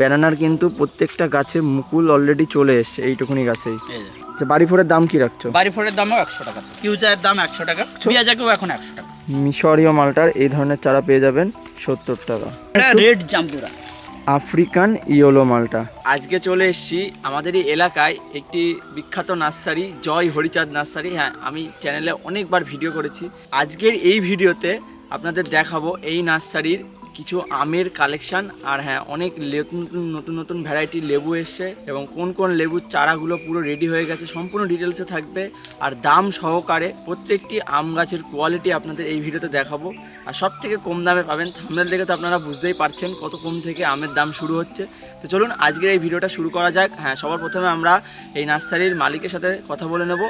ব্যানানার কিন্তু প্রত্যেকটা গাছে মুকুল অলরেডি চলে এসছে এইটুকুনি গাছেই। আচ্ছা বাড়ি ফোরের দাম কি রাখছো? বাড়ি ফোরের দামও একশো টাকা। কিউচায়ের দাম একশো টাকা। পেঁয়াজাকেও এখন একশো টাকা। মিশরীয় মালটার এই ধরনের চারা পেয়ে যাবেন সত্তর টাকা। রেড জাম্বুরা। আফ্রিকান ইয়োলো মালটা। আজকে চলে এসেছি আমাদের এই এলাকায় একটি বিখ্যাত নার্সারি জয় হরিচাঁদ নার্সারি। হ্যাঁ আমি চ্যানেলে অনেকবার ভিডিও করেছি। আজকের এই ভিডিওতে আপনাদের দেখাবো এই নার্সারির কিছু আমের কালেকশন আর হ্যাঁ অনেক নতুন নতুন নতুন ভ্যারাইটির লেবু এসছে এবং কোন কোন লেবুর চারাগুলো পুরো রেডি হয়ে গেছে, সম্পূর্ণ ডিটেলসে থাকবে। আর দাম সহকারে প্রত্যেকটি আম গাছের কোয়ালিটি আপনাদের এই ভিডিওতে দেখাবো। আর সব থেকে কম দামে পাবেন থামনেল দেখে তো আপনারা বুঝতেই পারছেন কত কম থেকে আমের দাম শুরু হচ্ছে। তো চলুন আজকের এই ভিডিওটা শুরু করা যাক। হ্যাঁ সবার প্রথমে আমরা এই নার্সারির মালিকের সাথে কথা বলে নেব।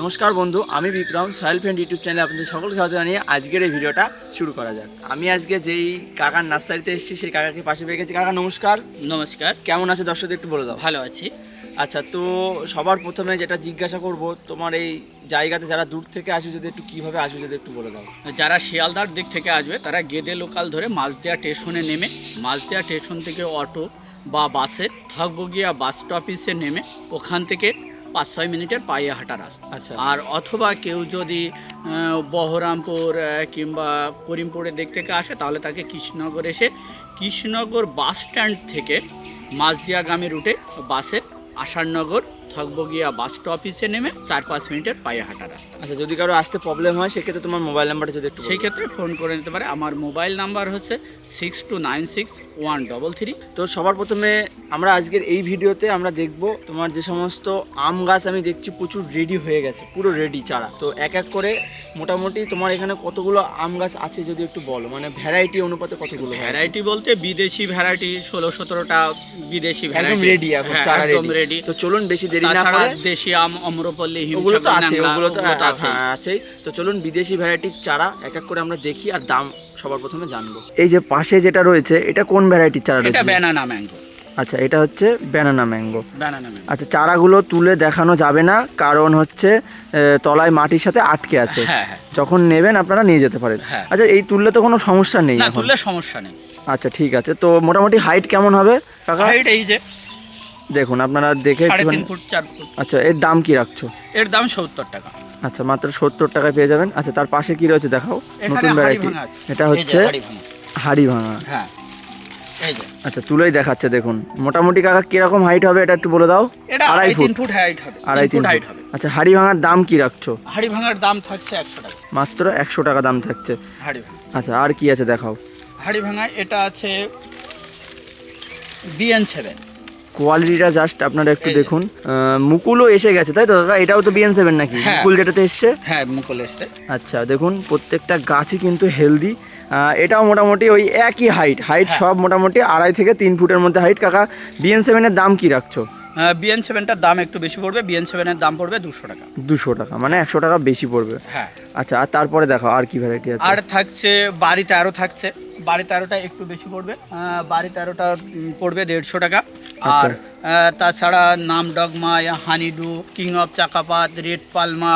নমস্কার বন্ধু, আমি বিক্রম সয়েল ফ্রেন্ড ইউটিউব চ্যানেলে আপনাদের সকলকে স্বাগত জানিয়ে আজকের এই ভিডিওটা শুরু করা যাক। আমি আজকে যেই কাকার নার্সারিতে এসেছি সেই কাকাকে পাশে পেয়ে গেছি। কাকা নমস্কার। নমস্কার। কেমন আছে দর্শকদের একটু বলে দাও। ভালো আছি। আচ্ছা তো সবার প্রথমে যেটা জিজ্ঞাসা করব তোমার এই জায়গাতে যারা দূর থেকে আসবে যদি একটু কীভাবে আসবে যদি একটু বলে দাও। যারা শিয়ালদার দিক থেকে আসবে তারা গেদে লোকাল ধরে মালতিয়া স্টেশনে নেমে মালতিয়া স্টেশন থেকে অটো বা বাসে থকবগিয়া বাস স্টপিসে নেমে ওখান থেকে পাঁচ ছয় মিনিটের পায়ে হাঁটা রাস্তা। আচ্ছা। আর অথবা কেউ যদি বহরামপুর কিংবা করিমপুরের দিক থেকে আসে তাহলে তাকে কৃষ্ণনগর এসে কৃষ্ণনগর বাস স্ট্যান্ড থেকে মাঝদিয়াগামী রুটে বাসে আষাঢ়নগর থকবগিয়া বাস স্টপিসে নেমে চার পাঁচ মিনিটের পায়ে হাঁটা রাস্তা। আচ্ছা যদি কারও আসতে প্রবলেম হয় সেক্ষেত্রে তোমার মোবাইল নাম্বারটা যদি একটু সেই ক্ষেত্রে ফোন করে নিতে পারে। আমার মোবাইল নাম্বার হচ্ছে six two nine six one double three তো সবার প্রথমে আমরা আজকের এই ভিডিওতে আমরা দেখব তোমার যে সমস্ত আম গাছ আমি দেখছি প্রচুর রেডি হয়ে গেছে পুরো রেডি চারা। তো এক এক করে মোটামুটি তোমার এখানে কতগুলো আম গাছ আছে যদি একটু বলো? মানে ভ্যারাইটি অনুপাতে কতগুলো ভ্যারাইটি বলতে বিদেশি ভ্যারাইটি ষোলো সতেরোটা বিদেশি ভ্যারাইটি রেডি এখন চারা রেডি রেডি তো চলুন বেশি দেরি না করে দেশি আম অম্রপল্লী ওগুলো তো আছে ওগুলো তো ওগুলো তো আছেই। তো চলুন বিদেশি ভ্যারাইটির চারা এক এক করে আমরা দেখি আর দাম সবার প্রথমে জানব। এই যে পাশে যেটা রয়েছে এটা কোন ভ্যারাইটির চারা এটা ব্যানানা ম্যাঙ্গো আচ্ছা এটা হচ্ছে ব্যানানা ম্যাঙ্গো ব্যানানা আচ্ছা চারাগুলো তুলে দেখানো যাবে না কারণ হচ্ছে আহ, তলায় মাটির সাথে আটকে আছে। হ্যাঁ হ্যাঁ। যখন নেবেন আপনারা নিয়ে যেতে পারেন। হ্যাঁ। আচ্ছা এই তুললে তো কোনো সমস্যা নেই না তুললে সমস্যা নেই। আচ্ছা ঠিক আছে। তো মোটামুটি হাইট কেমন হবে? কাকা? হাইট এই যে দেখুন আপনারা দেখে সাড়ে তিন ফুট চার ফুট। আচ্ছা এর দাম কি রাখছো? এর দাম সত্তর টাকা। আচ্ছা মাত্র সত্তর টাকায় পেয়ে যাবেন। আচ্ছা তার পাশে কি রয়েছে দেখাও? নতুন ভ্যারাইটি এটা হচ্ছে হাড়ি ভাঙা। হ্যাঁ আচ্ছা তুলেই দেখাচ্ছে দেখুন। মোটামুটি কাকা কীরকম হাইট হবে এটা একটু বলে দাও? আড়াই ফুট। ফুট হাইট হবে। আড়াই তিন ফুট হাইট হবে। আচ্ছা হাড়ি ভাঙার দাম কি রাখছো? হাড়ি ভাঙার দাম থাকছে একশো টাকা। মাত্র একশো টাকা দাম থাকছে। হাড়ি ভাঙা। আচ্ছা আর কি আছে দেখাও? হাড়ি ভাঙা এটা আছে বিএন সেভেন কোয়ালিটিটা জাস্ট আপনারা একটু দেখুন। মুকুলও এসে গেছে তাই তো কাকা এটাও তো বিএন সেভেন নাকি? হ্যাঁ। মুকুল যেটাতে এসছে? হ্যাঁ মুকুল এসছে। আচ্ছা দেখুন প্রত্যেকটা গাছই কিন্তু হেলদি এটাও মোটামুটি ওই একই হাইট হাইট হ্যাঁ। সব মোটামুটি আড়াই থেকে তিন ফুটের মধ্যে হাইট কাকা বিএন সেভেনের দাম কি রাখছো? বিএন সেভেনটার দাম একটু বেশি পড়বে বিএন সেভেনের দাম পড়বে দুশো টাকা। দুশো টাকা মানে একশো টাকা বেশি পড়বে। হ্যাঁ। আচ্ছা আর তারপরে দেখো আর কি ভ্যারাইটি আছে? আর থাকছে বাড়ি তেরো থাকছে। বাড়ি তেরোটা একটু বেশি পড়বে। বাড়ি তেরোটা পড়বে দেড়শো টাকা। আর আহ, তাছাড়া নাম ডগমা হানিডু কিং অফ চাকাপাত রেড পালমা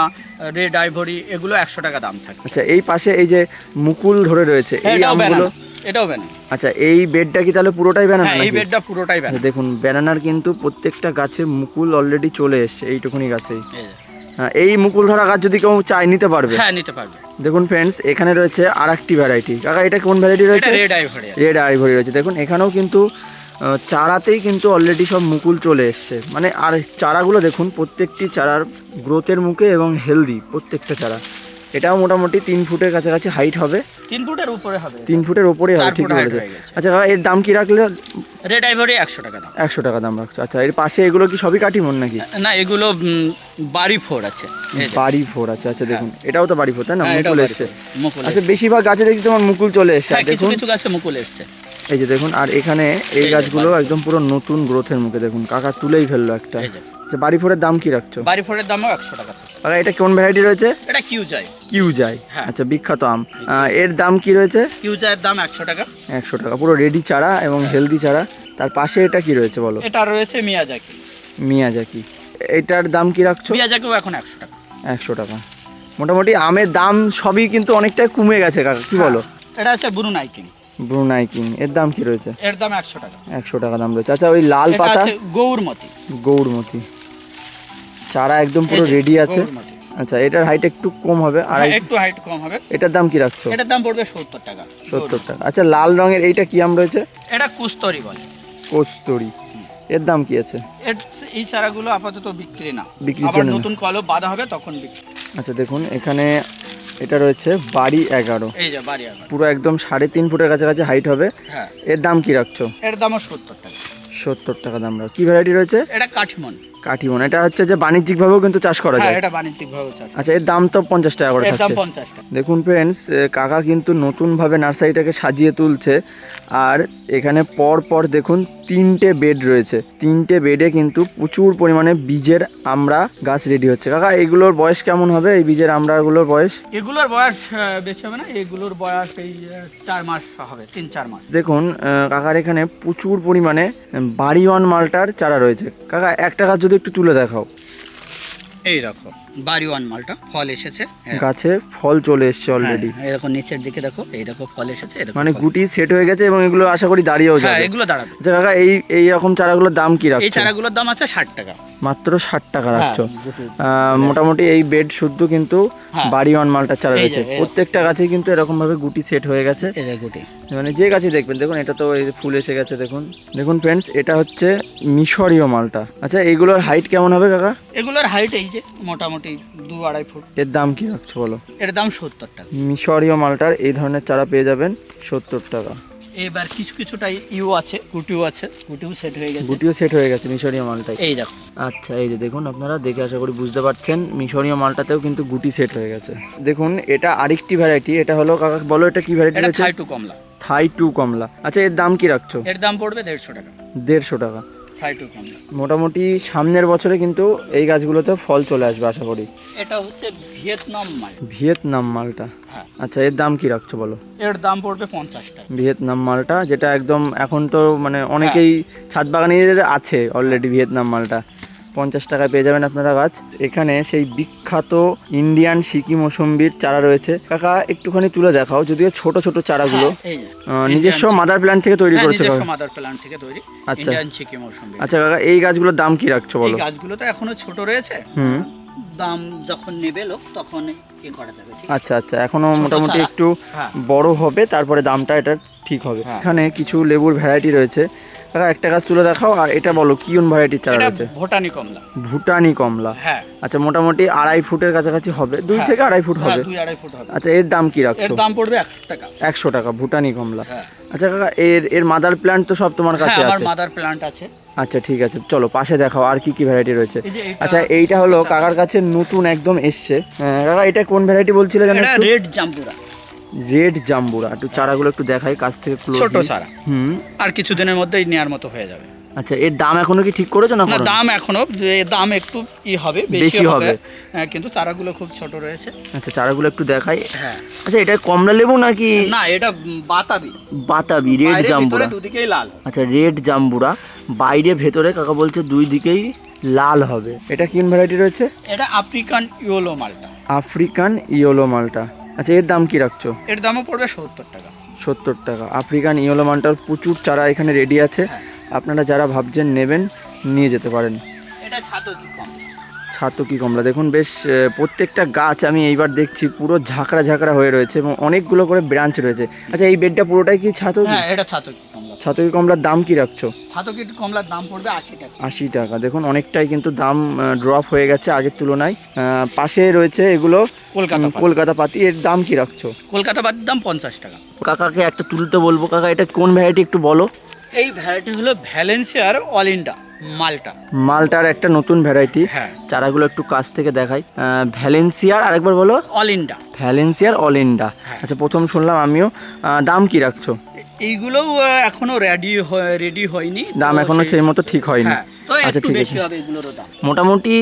রেড আইভরি এগুলো একশো টাকা দাম থাকে আচ্ছা এই পাশে এই যে মুকুল ধরে রয়েছে এই আমগুলো এটাও ব্যানানা আচ্ছা এই বেডটা কি তাহলে পুরোটাই ব্যানানা এই বেডটা পুরোটাই আচ্ছা, ব্যানানা দেখুন ব্যানানার কিন্তু প্রত্যেকটা গাছে মুকুল অলরেডি চলে এসছে এইটুকুনি গাছেই। এই হ্যাঁ এই মুকুল ধরা গাছ যদি কেউ চায় নিতে পারবে। হ্যাঁ নিতে পারবে। দেখুন ফ্রেন্ডস এখানে রয়েছে আর একটি ভ্যারাইটি কাকা এটা কোন ভ্যারাইটি রয়েছে? রেড আইভরি রেড আইভরি রয়েছে। দেখুন এখানেও কিন্তু চারাতেই কিন্তু অলরেডি সব মুকুল চলে এসছে। মানে আর চারাগুলো দেখুন প্রত্যেকটি চারার গ্রোথের মুখে এবং হেলদি প্রত্যেকটা চারা। এটাও মোটামুটি তিন ফুটের কাছাকাছি হাইট হবে। তিন ফুটের উপরে হবে। তিন ফুটের ওপরে হবে ঠিক বলেছে আচ্ছা এর দাম কি রাখলে? রেড আইভরি একশো টাকা দাম। একশো টাকা দাম রাখছো। আচ্ছা এর পাশে এগুলো কি সবই কাটিমন নাকি? না এগুলো বাড়ি ফোর আছে। বাড়ি ফোর আছে। আচ্ছা দেখুন এটাও তো বাড়ি ফোর তাই না? হ্যাঁ, মুকুল এসছে। আচ্ছা বেশিরভাগ গাছে দেখছি তোমার মুকুল চলে এসছে। হ্যাঁ কিছু দেখুন। কিছু গাছে মুকুল এসছে। এই যে দেখুন আর এখানে এই গাছগুলো একদম পুরো নতুন গ্রোথের মুখে দেখুন। কাকা তুলেই ফেলল একটা। যে। আচ্ছা বাড়ি ফোরের দাম কি রাখছো? বাড়ি ফোরের দামও একশো টাকা। কাকা এটা কোন ভ্যারাইটি রয়েছে? এটা কিউ চাই কিউ যাই হ্যাঁ। আচ্ছা বিখ্যাত আম। এর দাম কি রয়েছে? কিউ চায়ের দাম একশো টাকা। একশো টাকা পুরো রেডি চারা এবং হেলদি চারা। তার পাশে এটা কি রয়েছে বলো? এটা রয়েছে মিয়াজাকি। মিয়াজাকি। এটার দাম কি রাখছো? মিয়াজাকিও এখন একশো টাকা। একশো টাকা। মোটামুটি আমের দাম সবই কিন্তু অনেকটাই কমে গেছে কাকা কি বলো? এটা আছে ব্রুনাই কিং। ব্রুনাই কিং এর দাম কি রয়েছে? এর দাম একশো টাকা। একশো টাকা দাম রয়েছে। আচ্ছা ওই লাল পাতা? গৌরমতি। গৌরমতি। চারা একদম পুরো রেডি আছে। আচ্ছা এটার হাইট একটু কম হবে। আর হ্যাঁ, একটু হাইট কম হবে। এটার দাম কি রাখছো? এটার দাম পড়বে সত্তর টাকা। সত্তর টাকা। আচ্ছা লাল রঙের এইটা কি আম রয়েছে? এটা কুস্তরি বলে। কস্তুরি। এর দাম কি আছে? এই চারাগুলো আপাতত বিক্রি না। আবার জন্য নতুন কলম বাঁধা হবে তখন বিক্রি। আচ্ছা দেখুন এখানে এটা রয়েছে বাড়ি এগারো। এই যে বাড়ি আবার পুরো একদম সাড়ে তিন ফুটের কাছাকাছি হাইট হবে। হ্যাঁ। এর দাম কি রাখছো? এর দামও সত্তর টাকা। সত্তর টাকা দাম রাখ কি ভ্যারাইটি রয়েছে? এটা কাঠিমন। কাঠিমন। এটা হচ্ছে যে বাণিজ্যিকভাবেও কিন্তু চাষ করা হ্যাঁ যায়। এটা বাণিজ্যিক ভাবে চাষ আচ্ছা এর দাম তো পঞ্চাশ টাকা করে থাকছে টাকা। দেখুন ফ্রেন্ডস কাকা কিন্তু নতুনভাবে নার্সারিটাকে সাজিয়ে তুলছে। আর এখানে পর পর দেখুন তিনটে বেড রয়েছে। তিনটে বেডে কিন্তু প্রচুর পরিমাণে বীজের আমরা গাছ রেডি হচ্ছে। কাকা এগুলোর বয়স কেমন হবে? এই বীজের আমরাগুলোর বয়স? এগুলোর বয়স বেশি হবে না। এগুলোর বয়স এই চার মাস হবে তিন চার মাস। দেখুন কাকার এখানে প্রচুর পরিমাণে বাড়ি ওয়ান মালটার চারা রয়েছে। কাকা একটা গাছ যদি একটু তুলে দেখাও। এই রকম বাড়ি ওয়ান মালটা ফল এসেছে হ্যাঁ। গাছে ফল চলে এসেছে অলরেডি হ্যাঁ, এরকম নিচের দিকে দেখো এই দেখো ফল এসেছে মানে গুটি সেট হয়ে গেছে এবং এগুলো আশা করি দাঁড়িয়েও হ্যাঁ যাবে। এগুলো দাঁড়াবে। আচ্ছা কাকা এই এই রকম চারাগুলোর দাম কি রাখছো? এই চারাগুলোর দাম আছে ষাট টাকা। মাত্র ষাট টাকা রাখছো। মোটামুটি এই বেড শুদ্ধ কিন্তু। বাড়ি ওয়ান মালটার চারা রয়েছে। প্রত্যেকটা গাছে কিন্তু এরকম ভাবে গুটি সেট হয়ে গেছে। গুটি। মানে যে গাছে দেখবেন দেখুন এটা তো এই ফুল এসে গেছে দেখুন। দেখুন ফ্রেন্ডস এটা হচ্ছে মিশরীয় মালটা। আচ্ছা এগুলোর হাইট কেমন হবে কাকা? এগুলোর হাইট এই যে মোটামুটি দু আড়াই ফুট। এর দাম কি রাখছো বলো? এর দাম সত্তর টাকা। মিশরীয় মালটার এই ধরনের চারা পেয়ে যাবেন সত্তর টাকা। এবার কিছু কিছুটা ইউ আছে গুটিও আছে গুটিও সেট হয়ে গেছে। গুটিও সেট হয়ে গেছে মিশরীয় মালটাই এই দেখো। আচ্ছা এই যে দেখুন আপনারা দেখে আশা করি বুঝতে পারছেন মিশরীয় মালটাতেও কিন্তু গুটি সেট হয়ে গেছে। দেখুন এটা আরেকটি ভ্যারাইটি এটা হলো কাকা বলো এটা কি ভ্যারাইটি এটা রয়েছে? কমলা। থাই টু কমলা। আচ্ছা এর দাম কি রাখছো? এর দাম পড়বে দেড়শো টাকা। দেড়শো টাকা। থাই টু কমলা। মোটামুটি সামনের বছরে কিন্তু এই গাছগুলোতে ফল চলে আসবে আশা করি। এটা হচ্ছে ভিয়েতনাম মাল। ভিয়েতনাম মালটা। হ্যাঁ। আচ্ছা এর দাম কি রাখছো বলো? এর দাম পড়বে পঞ্চাশ টাকা। ভিয়েতনাম মালটা যেটা একদম এখন তো মানে অনেকেই ছাদ বাগানে আছে অলরেডি ভিয়েতনাম মালটা। পঞ্চাশ টাকায় পেয়ে যাবেন আপনারা গাছ। এখানে সেই বিখ্যাত ইন্ডিয়ান সিকি মৌসম্বির চারা রয়েছে। কাকা একটুখানি তুলে দেখাও যদিও ছোট ছোট চারাগুলো। হ্যাঁ, নিজস্ব মাদার প্ল্যান্ট থেকে তৈরি করেছে মাদার প্ল্যান্ট থেকে তৈরি আচ্ছা। আচ্ছা কাকা এই গাছগুলোর দাম কি রাখছো বলো? গাছগুলো তো এখনও ছোট রয়েছে। হুম। দাম যখন নেবে লোক তখন? আচ্ছা আচ্ছা এখনও মোটামুটি একটু হ্যাঁ। বড় হবে তারপরে দামটা এটা ঠিক হবে। হ্যাঁ। এখানে কিছু লেবুর ভ্যারাইটি রয়েছে। কাকা একটা গাছ তুলে দেখাও আর এটা বলো কিয়ন ভ্যারাইটির চারা রয়েছে? ভুটানি কমলা। ভুটানি কমলা। হ্যাঁ। আচ্ছা মোটামুটি আড়াই ফুটের কাছাকাছি হবে। দুই হ্যাঁ। থেকে আড়াই ফুট হ্যাঁ, হবে? দুই আড়াই ফুট হবে। আচ্ছা এর দাম কি এর দাম পড়বে একশো টাকা। একশো টাকা ভুটানি কমলা। হ্যাঁ। আচ্ছা কাকা এর এর মাদার প্ল্যান্ট তো সব তোমার কাছে হ্যাঁ আমার আছে? মাদার প্ল্যান্ট আছে। আচ্ছা ঠিক আছে চলো পাশে দেখাও আর কি কি ভ্যারাইটি রয়েছে? আচ্ছা এইটা হলো কাকার কাছে নতুন একদম এসছে। হ্যাঁ, কাকা এটা কোন ভ্যারাইটি বলছিলে জানো একটু? রেড জাম্পুরা রেড জাম্বুরা একটু চারাগুলো একটু দেখাই কাছ থেকে ছোট চারা। হুম। আর কিছুদিনের মধ্যেই নেওয়ার মতো হয়ে যাবে। আচ্ছা এর দাম এখনও কি ঠিক করেছ না দাম এখনও যে দাম একটু ই হবে বেশি হবে। হ্যাঁ, কিন্তু চারাগুলো খুব ছোট রয়েছে। আচ্ছা চারাগুলো একটু দেখাই। হ্যাঁ। আচ্ছা এটা কমলা লেবু নাকি? না এটা বাতাবি। বাতাবি রেড জাম্বুরা। দুদিকেই লাল। আচ্ছা রেড জাম্বুরা। বাইরে ভেতরে কাকা বলছে দুই দিকেই লাল হবে। এটা কোন ভ্যারাইটি রয়েছে? এটা আফ্রিকান ইয়োলো মালটা আফ্রিকান ইয়োলো মালটা আচ্ছা এর দাম কি রাখছো? এর দামও পড়বে সত্তর টাকা। সত্তর টাকা। আফ্রিকান ইয়েলো মান্টার প্রচুর চারা এখানে রেডি আছে। হ্যাঁ। আপনারা যারা ভাবছেন নেবেন নিয়ে যেতে পারেন। এটা ছাতো কি কম? ছাতকি কমলা। দেখুন বেশ প্রত্যেকটা গাছ আমি এইবার দেখছি পুরো ঝাঁকড়া ঝাঁকড়া হয়ে রয়েছে এবং অনেকগুলো করে ব্রাঞ্চ রয়েছে। আচ্ছা এই বেডটা পুরোটাই কি ছাতকি? হ্যাঁ এটা ছাতো কি কমলা। ছাতকি কমলার দাম কি রাখছো? ছাতো কি কমলার দাম পড়বে আশি টাকা। আশি টাকা। দেখুন অনেকটাই কিন্তু দাম ড্রপ হয়ে গেছে আগের তুলনায়। আহ, পাশে রয়েছে এগুলো কলকাতা কলকাতা পাতি। এর দাম কি রাখছো? কলকাতা পাতির দাম পঞ্চাশ টাকা। কাকাকে একটা তুলতে বলব। কাকা এটা কোন ভ্যারাইটি একটু বলো? এই ভ্যারাইটি হলো ভ্যালেন্সিয়ার অল ইন্ডা মালটা। মালটার একটা নতুন ভ্যারাইটি চারাগুলো একটু কাছ থেকে দেখাই। ভ্যালেন্সিয়ার আরেকবার বলো। অল ইন্ডা ভ্যালেন্সিয়ার অলিন্ডা। হ্যাঁ। আচ্ছা প্রথম শুনলাম আমিও। দাম কি রাখছো? এইগুলোও এখনও রেডি রেডি হয়নি। দাম এখনও সেই মতো ঠিক হয়নি। হ্যাঁ আচ্ছা ঠিক আছে। মোটামুটি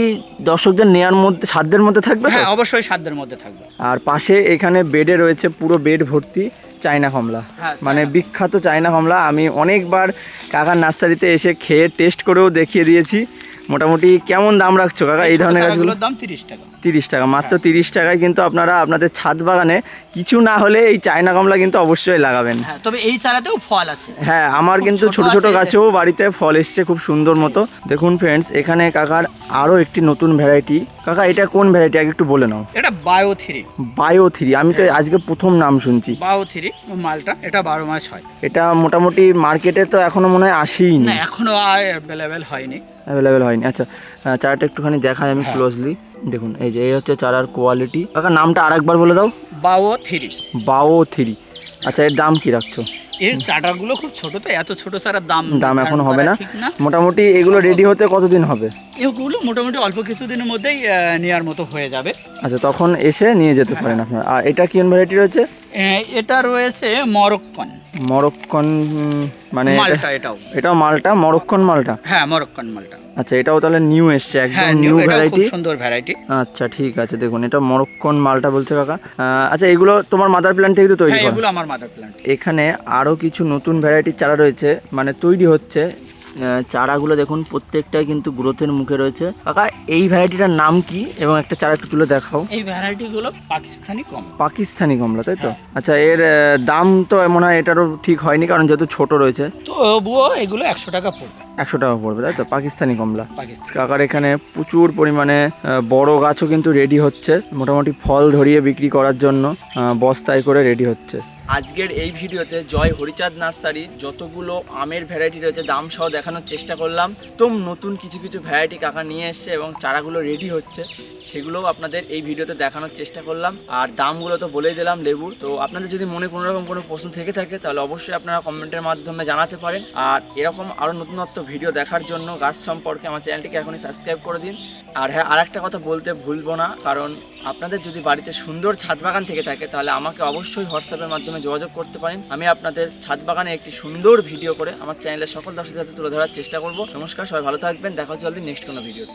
দর্শকদের নেয়ার মধ্যে সাধ্যের মধ্যে থাকবে হ্যাঁ অবশ্যই সাধ্যের মধ্যে থাকবে। আর পাশে এখানে বেডে রয়েছে পুরো বেড ভর্তি। চায়না কমলা হ্যাঁ, মানে বিখ্যাত চায়না কমলা আমি অনেকবার কাকার নার্সারিতে এসে খেয়ে টেস্ট করেও দেখিয়ে দিয়েছি। মোটামুটি কেমন দাম রাখছো কাকা এই ধরনের গাছগুলো? দাম তিরিশ টাকা। তিরিশ টাকা মাত্র তিরিশ টাকায় কিন্তু আপনারা আপনাদের ছাদ বাগানে কিছু না হলে এই চায়না কমলা কিন্তু অবশ্যই লাগাবেন। হ্যাঁ তবে এই চারাতেও ফল আছে। হ্যাঁ আমার কিন্তু ছোট ছোট। গাছেও বাড়িতে ফল এসছে খুব সুন্দর মতো। দেখুন ফ্রেন্ডস এখানে কাকার আরও একটি নতুন ভ্যারাইটি কাকা এটা কোন ভ্যারাইটি আগে একটু বলে নাও। এটা বায়ো থ্রি বায়ো থ্রি আমি হ্যাঁ। তো আজকে প্রথম নাম শুনছি। বায়ো থ্রি মালটা এটা বারো মাস হয়। এটা মোটামুটি মার্কেটে তো এখনও মনে হয় আসেই না। নি এখনও অ্যাভেলেবেল হয়নি। অ্যাভেলেবেল হয়নি। আচ্ছা আহ, চারাটা একটুখানি দেখাই আমি হ্যাঁ। ক্লোজলি দেখুন এই যে এই হচ্ছে চারার কোয়ালিটি কাকা নামটা আরেকবার বলে দাও। BAU three. BAU three. আচ্ছা এর দাম কি রাখছো? এর চারাগুলো খুব ছোট তো এত ছোট চারার দাম দাম এখন হবে না। মোটামুটি এগুলো রেডি হতে কতদিন হবে? এগুলো মোটামুটি অল্প কিছুদিনের মধ্যেই নেওয়ার মতো হয়ে যাবে। আচ্ছা তখন এসে নিয়ে যেতে পারেন আপনারা। আর এটা কি ভ্যারাইটি রয়েছে? এটা রয়েছে মরক্কন। মরক্কন মানে মালটা এটাও। এটাও মালটা? মরক্কন মালটা? হ্যাঁ মরক্কন মালটা। আচ্ছা এটাও তাহলে নিউ এসছে হ্যাঁ একদম নিউ ভ্যারাইটি সুন্দর ভ্যারাইটি আচ্ছা ঠিক আছে দেখুন এটা মরক্কন মালটা বলছে কাকা। আচ্ছা এগুলো তোমার মাদার প্ল্যান্ট থেকে তো তৈরি হ্যাঁ করা? এগুলো আমার মাদার প্ল্যান্ট এখানে আরও কিছু নতুন ভ্যারাইটির চারা রয়েছে মানে তৈরি হচ্ছে। চারাগুলো দেখুন প্রত্যেকটাই কিন্তু গ্রোথের মুখে রয়েছে। কাকা এই ভ্যারাইটিটার নাম কি? এবং একটা চারা একটু তুলে দেখাও। এই ভ্যারাইটিগুলো পাকিস্তানি কম পাকিস্তানি কমলা তাই তো? আচ্ছা এর দাম তো মনে হয় এটারও ঠিক হয়নি কারণ যেহেতু ছোট রয়েছে। তবুও এগুলো একশো টাকা পড়বে। একশো টাকা পড়বে তাই তো? পাকিস্তানি কমলা। কাকার এখানে প্রচুর পরিমাণে বড় গাছও কিন্তু রেডি হচ্ছে। মোটামুটি ফল ধরিয়ে বিক্রি করার জন্য বস্তায় করে রেডি হচ্ছে। আজকের এই ভিডিওতে জয় হরিচাঁদ নার্সারি যতগুলো আমের ভ্যারাইটি রয়েছে দাম সহ দেখানোর চেষ্টা করলাম। তো নতুন কিছু কিছু ভ্যারাইটি কাকা নিয়ে এসছে এবং চারাগুলো রেডি হচ্ছে সেগুলোও আপনাদের এই ভিডিওতে দেখানোর চেষ্টা করলাম। আর দামগুলো তো বলেই দিলাম লেবুর। তো আপনাদের যদি মনে কোনো রকম কোনো প্রশ্ন থেকে থাকে তাহলে অবশ্যই আপনারা কমেন্টের মাধ্যমে জানাতে পারেন। আর এরকম আরও নতুনত্ব ভিডিও দেখার জন্য গাছ সম্পর্কে আমার চ্যানেলটিকে এখনই সাবস্ক্রাইব করে দিন। আর হ্যাঁ আর একটা কথা বলতে ভুলবো না, কারণ আপনাদের যদি বাড়িতে সুন্দর ছাদ বাগান থেকে থাকে, তাহলে আমাকে অবশ্যই হোয়াটসঅ্যাপের মাধ্যমে যোগাযোগ করতে পারেন। আমি আপনাদের ছাদ বাগানে একটি সুন্দর ভিডিও করে আমার চ্যানেলের সকল দর্শকদের সাথে তুলে ধরার চেষ্টা করব। নমস্কার, সবাই ভালো থাকবেন। দেখা হচ্ছে নেক্সট কোনো ভিডিওতে।